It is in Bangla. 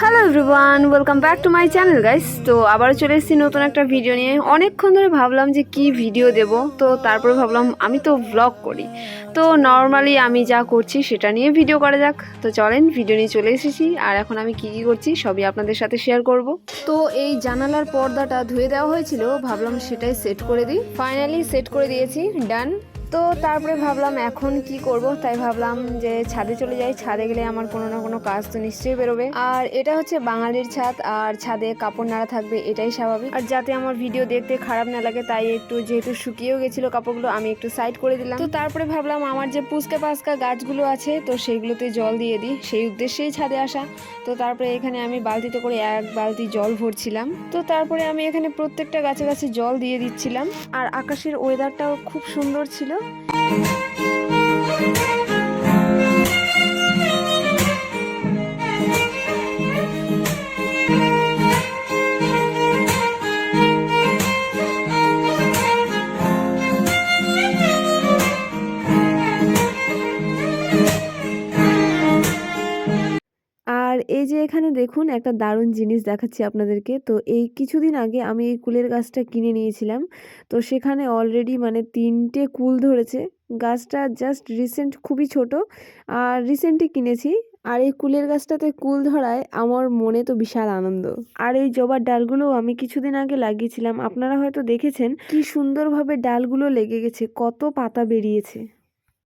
Hello everyone welcome back to my channel guys তো আবারও চলে এসেছি নতুন একটা ভিডিও নিয়ে। অনেকক্ষণ ধরে ভাবলাম যে কি ভিডিও দেব। তো তারপরে ভাবলাম আমি তো ব্লগ করি। তো নর্মালি আমি যা করছি সেটা নিয়ে ভিডিও করা যাক। তো চলেন ভিডিও নিয়ে চলে এসেছি। আর এখন আমি কি কি করছি সবই আপনাদের সাথে শেয়ার করব। তো এই জানালার পর্দাটা ধুয়ে দেওয়া হয়েছিল। ভাবলাম সেটাই সেট করে দিই। ফাইনালি সেট করে দিয়েছি। ডান তো তারপরে ভাবলাম এখন কি করব? তাই ভাবলাম যে ছাদে চলে যাই। ছাদে গেলে আমার কোনো না কোনো কাজ তো নিশ্চয়ই বেরোবে। আর এটা হচ্ছে বাঙালির ছাদ, আর ছাদে কাপড় নাড়া থাকবে, এটাই স্বাভাবিক। আর যাতে আমার ভিডিও দেখতে খারাপ না লাগে, তাই একটু যেহেতু শুকিয়েও গেছিল কাপড়গুলো, আমি একটু সাইড করে দিলাম। তো তারপরে ভাবলাম আমার যে পুচকা পাসকা গাছগুলো আছে, তো সেইগুলোতে জল দিয়ে দিই। সেই উদ্দেশ্যেই ছাদে আসা। তো তারপরে এখানে আমি বালতিতে করে এক বালতি জল ভরছিলাম। তো তারপরে আমি এখানে প্রত্যেকটা গাছে গাছে জল দিয়ে দিচ্ছিলাম। আর আকাশের ওয়েদারটাও খুব সুন্দর ছিল। Thank you. এই যে এখানে দেখুন একটা দারুণ জিনিস দেখাচ্ছি আপনাদেরকে। তো এই কিছুদিন আগে আমি এই কুলের গাছটা কিনে নিয়েছিলাম। তো সেখানে অলরেডি মানে তিনটে কুল ধরেছে। গাছটা জাস্ট রিসেন্ট খুবই ছোট। আর রিসেন্টই কিনেছি। আর এই কুলের গাছটাতে কুল ধরায় আমার মনে তো বিশাল আনন্দ। আর এই জবার ডালগুলো আমি কিছুদিন আগে লাগিয়েছিলাম। আপনারা হয়তো দেখেছেন কি সুন্দরভাবে ডালগুলো লেগে গেছে। কত পাতা বেরিয়েছে।